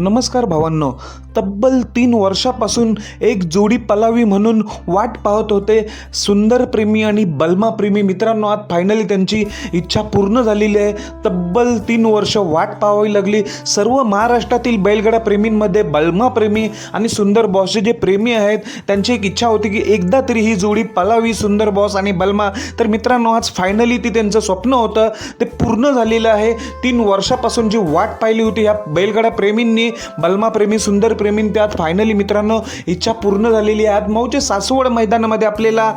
नमस्कार भावांनो. तब्बल तीन वर्षापासून एक जोडी पलावी म्हणून वाट पाहत होते. सुंदर प्रेमी आणि बल्मा प्रेमी मित्रांनो आज फायनली त्यांची इच्छा पूर्ण झालेली आहे. तब्बल तीन वर्ष वाट पाहावी लागली. सर्व महाराष्ट्रातील बैलगडा प्रेमींमध्ये बल्मा प्रेमी आणि सुंदर बॉसचे जे प्रेमी आहेत त्यांची एक इच्छा होती की एकदा तरी ही जोडी पलावी सुंदर बॉस आणि बलमा. तर मित्रांनो आज फायनली ती त्यांचं स्वप्न होतं. ते पूर्ण झालेलं आहे. तीन वर्षापासून जी वाट पाहिली होती ह्या बैलगडा प्रेमींनी प्रेमी प्रेमी सुंदर प्रेमी त्यात फायनली मित्रांनो इच्छा पूर्ण झालेली आहे. आज मऊचे सासवड मैदानामध्ये आपल्याला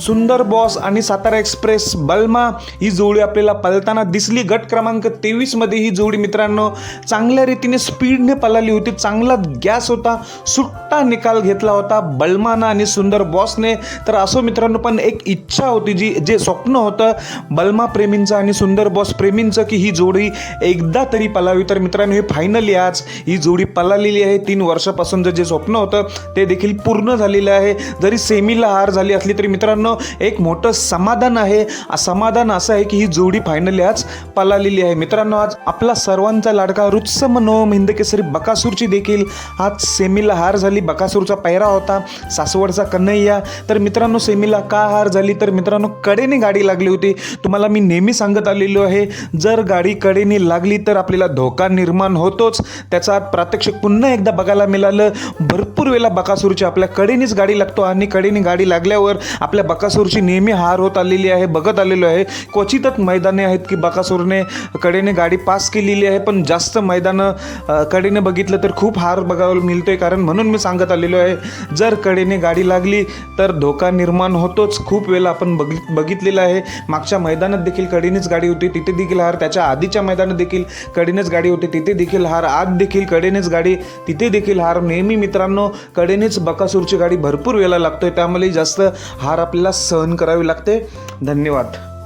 सुंदर बॉस आणि सातारा एक्सप्रेस बलमा ही जोडी आपल्याला पलताना दिसली. गट क्रमांक तेवीसमध्ये ही जोडी मित्रांनो चांगल्या रीतीने स्पीडने पळाली होती. चांगला गॅस होता. सुट्टा निकाल घेतला होता बलमानं आणि सुंदर बॉसने तर असो मित्रांनो पण एक इच्छा होती जी जे स्वप्न होतं बल्मा प्रेमींचं आणि सुंदर बॉस प्रेमींचं की ही जोडी एकदा तरी पलावी तर मित्रांनो हे फायनली आज ही जोडी पलालेली आहे. तीन वर्षापासून जे स्वप्न होतं ते देखील पूर्ण झालेलं आहे. जरी सेमीला हार झाली असली तरी मित्रांनो एक मोठं समाधान आहे. समाधान असं आहे की ही जोडी फायनली आज पलालेली आहे. मित्रांनो आज आपला सर्वांचा लाडका रुत्सम नोम हिंदकेसरी बकासूरची देखील आज सेमीला हार झाली. बकासूरचा पैरा होता सासवडचा कन्हैया. तर मित्रांनो सेमीला का हार झाली? तर मित्रांनो कडेने गाडी लागली होती. तुम्हाला मी नेहमी सांगत आलेलो आहे जर गाडी कडेने लागली तर आपल्याला धोका निर्माण होतोच. त्याचा प्रात्यक्षिक पुन्हा एकदा बघायला मिळालं. भरपूर वेळा बकासूरची आपल्या कडेनेच गाडी लागतो आणि कडेने गाडी लागल्यावर आपल्या बकासूरची नेहमी हार होत आलेली आहे बघत आलेलो आहे. क्वचितच मैदाने आहेत की बकासूरने कडेने गाडी पास केलेली आहे पण जास्त मैदानं कडेने बघितलं तर खूप हार बघायला मिळतोय. कारण म्हणून मी सांगत आलेलो आहे जर कडेने गाडी लागली तर धोका निर्माण होतोच. खूप वेळा आपण बघ बघितलेलं आहे. मागच्या मैदानात देखील कडेनेच गाडी होती तिथे देखील हार. त्याच्या आधीच्या मैदानात देखील कडेनेच गाडी होती तिथे देखील हार. आज देखील कडेनेच गाडी तिथे देखील हार. नेहमी मित्रांनो कडेनेच बकासूरची गाडी भरपूर वेळा लागतोय. त्यामुळे जास्त हार आपल्याला सहन करावी लागते. धन्यवाद.